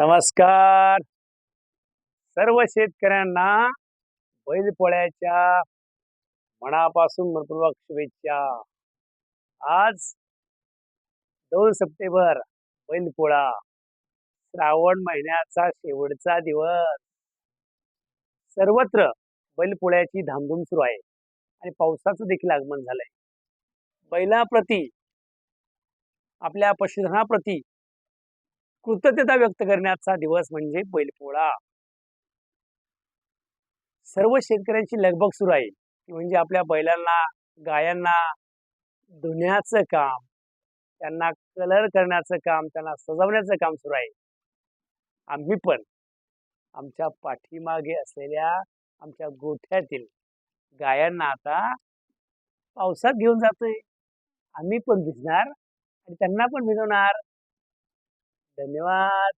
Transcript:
नमस्कार. सर्व शेतकऱ्यांना बैलपोळ्याच्या मनापासून मनपूर्वक शुभेच्छा. आज दोन सप्टेंबर बैलपोळा. श्रावण महिन्याचा शेवटचा दिवस. सर्वत्र बैलपोळ्याची धामधूम सुरू आहे आणि पावसाचं देखील आगमन झालंय. बैलाप्रती आपल्या पशुधनाप्रती कृतज्ञता व्यक्त करण्याचा दिवस म्हणजे बैलपोळा. सर्व शेतकऱ्यांची लगबग सुरू आहे. म्हणजे आपल्या बैलांना गायांना धुण्याचं काम त्यांना कलर करण्याचं काम त्यांना सजवण्याचं काम सुरू आहे. आम्ही पण आमच्या पाठीमागे असलेल्या आमच्या गोठ्यातील गायांना आता पावसात घेऊन जातोय. आम्ही पण भिजणार आणि त्यांना पण भिजवणार. धन्यवाद.